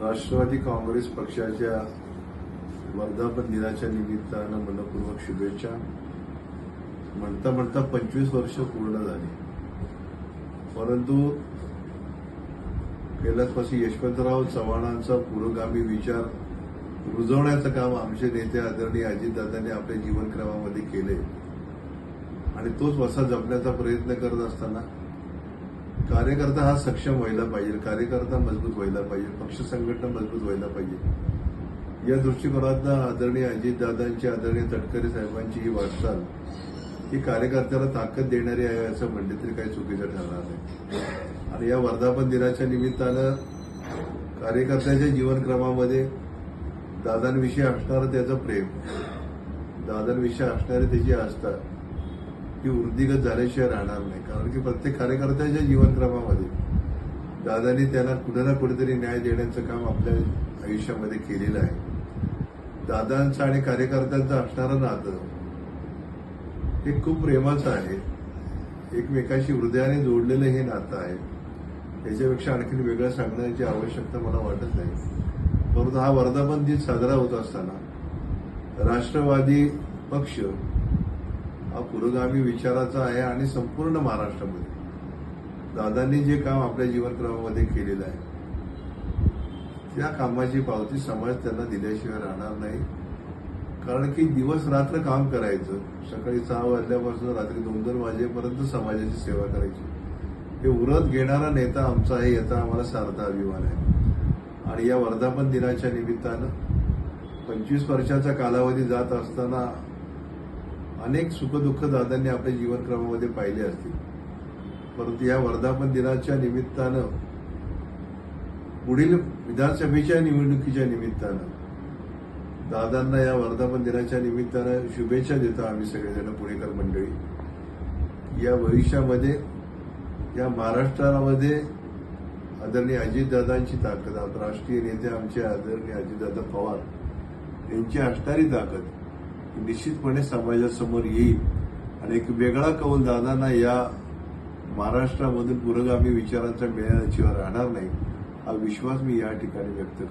राष्ट्रवादी काँग्रेस पक्षाच्या वर्धापन दिनाच्या निमित्तानं मनपूर्वक शुभेच्छा. म्हणता म्हणता पंचवीस वर्ष पूर्ण झाली. परंतु कैलासवासी यशवंतराव चव्हाणांचा पुरोगामी विचार रुजवण्याचं काम आमचे नेते आदरणीय अजितदादांनी आपल्या जीवनक्रमामध्ये केले आणि तोच वसा जपण्याचा प्रयत्न करत असताना कार्यकर्ता हा सक्षम व्हायला पाहिजे कार्यकर्ता मजबूत व्हायला पाहिजे पक्ष संघटना मजबूत व्हायला पाहिजे. या दृष्टिकोनातनं आदरणीय अजितदादांची आदरणीय तटकरे साहेबांची ही वाटचाल ही कार्यकर्त्याला ताकद देणारी आहे असं म्हणले तरी काही चुकीचं ठरणार नाही. आणि या वर्धापन दिनाच्या निमित्तानं कार्यकर्त्याच्या जीवनक्रमामध्ये दादांविषयी असणारं त्याचं प्रेम दादांविषयी असणारी त्याची आस्था ही वृद्धिगत झाल्याशिवाय राहणार नाही. कारण की प्रत्येक कार्यकर्त्याच्या जीवनक्रमामध्ये दादांनी त्यांना कुठे ना कुठेतरी न्याय देण्याचं काम आपल्या आयुष्यामध्ये केलेलं आहे. दादांचं आणि कार्यकर्त्यांचं असणारं नातं हे खूप प्रेमाचं आहे. एकमेकाशी हृदयाने जोडलेलं हे नातं आहे. याच्यापेक्षा आणखीन वेगळं सांगण्याची आवश्यकता मला वाटत नाही. परंतु हा वर्धापन दिन साजरा होत असताना राष्ट्रवादी पक्ष हा पुरोगामी विचाराचा आहे आणि संपूर्ण महाराष्ट्रामध्ये. दादांनी जे काम आपल्या जीवनक्रमामध्ये केलेलं आहे त्या कामाची पावती समाज त्यांना दिल्याशिवाय राहणार नाही. कारण की दिवस रात्र काम करायचं सकाळी सहा वाजल्यापासून रात्री दोन दोन वाजेपर्यंत समाजाची सेवा करायची. हे उरत घेणारा नेता आमचा आहे याचा आम्हाला सार्थ अभिमान आहे. आणि या वर्धापन दिनाच्या निमित्तानं पंचवीस वर्षाचा कालावधी जात असताना अनेक सुखदुःख दादांनी आपल्या जीवनक्रमामध्ये पाहिले असतील. परंतु या वर्धापन दिनाच्या निमित्तानं पुढील विधानसभेच्या निवडणुकीच्या निमित्तानं दादांना या वर्धापन दिनाच्या निमित्तानं शुभेच्छा देतो आम्ही सगळेजण पुणेकर मंडळी. या भविष्यामध्ये या महाराष्ट्रामध्ये आदरणीय अजितदादांची ताकद आता राष्ट्रीय नेते आमचे आदरणीय अजितदादा पवार यांची असणारी ताकद निश्चितपणे समाजासमोर येईल. आणि एक वेगळा कौल दादांना या महाराष्ट्रामधून पुरोगामी विचारांचा मिळण्याशिवाय राहणार नाही हा विश्वास मी या ठिकाणी व्यक्त करतो.